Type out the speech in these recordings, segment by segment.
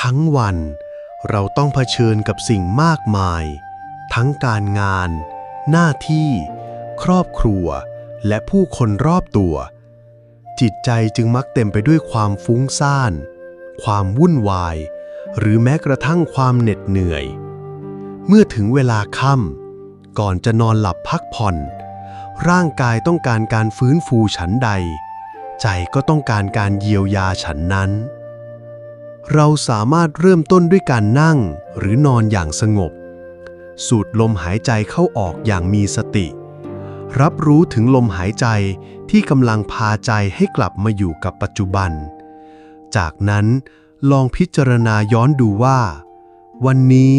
ทั้งวัน เราต้องเผชิญกับสิ่งมากมาย ทั้งการงาน หน้าที่ ครอบครัว และผู้คนรอบตัว จิตใจจึงมักเต็มไปด้วยความฟุ้งซ่าน ความวุ่นวาย หรือแม้กระทั่งความเหน็ดเหนื่อย เมื่อถึงเวลาค่ำก่อนจะนอนหลับพักผ่อน ร่างกายต้องการการฟื้นฟูฉันใด ใจก็ต้องการการเยียวยาฉันนั้น เราสามารถเริ่มต้นด้วยการนั่งหรือนอนอย่างสงบ สูดลมหายใจเข้าออกอย่างมีสติ รับรู้ถึงลมหายใจที่กำลังพาใจให้กลับมาอยู่กับปัจจุบัน จากนั้นลองพิจารณาย้อนดูว่า วันนี้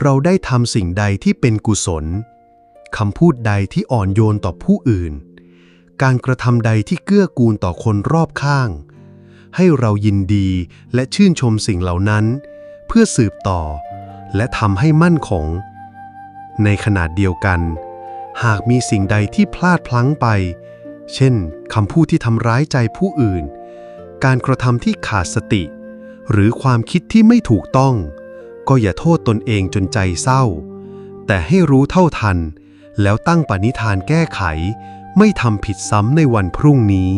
เราได้ทำสิ่งใดที่เป็นกุศลคำพูดใดที่อ่อนโยนต่อผู้อื่น การกระทำใดที่เกื้อกูลต่อคนรอบข้าง ให้เรายินดีและชื่นชมสิ่งเหล่านั้น เพื่อสืบต่อ และทำให้มั่นคงในขนาดเดียวกัน หากมีสิ่งใดที่พลาดพลั้งไป เช่นคำพูดที่ทำร้ายใจผู้อื่น การกระทำที่ขาดสติ หรือความคิดที่ไม่ถูกต้อง ก็อย่าโทษตนเองจนใจเศร้า แต่ให้รู้เท่าทัน แล้วตั้งปณิธานแก้ไข ไม่ทำผิดซ้ำในวันพรุ่งนี้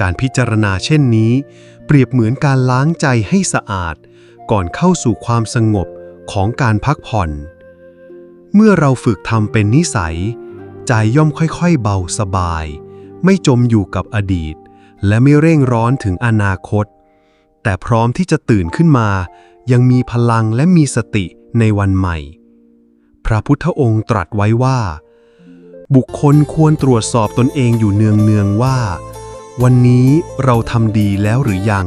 การพิจารณาเช่นนี้ เปรียบเหมือนการล้างใจให้สะอาด ก่อนเข้าสู่ความสงบของการพักผ่อน เมื่อเราฝึกทำเป็นนิสัย ใจย่อมค่อยๆ เบาสบาย ไม่จมอยู่กับอดีต และไม่เร่งร้อนถึงอนาคต แต่พร้อมที่จะตื่นขึ้นมา ยังมีพลังและมีสติในวันใหม่ พระพุทธองค์ตรัสไว้ว่า บุคคลควรตรวจสอบตนเองอยู่เนืองๆว่า วันนี้เราทำดีแล้วหรือยัง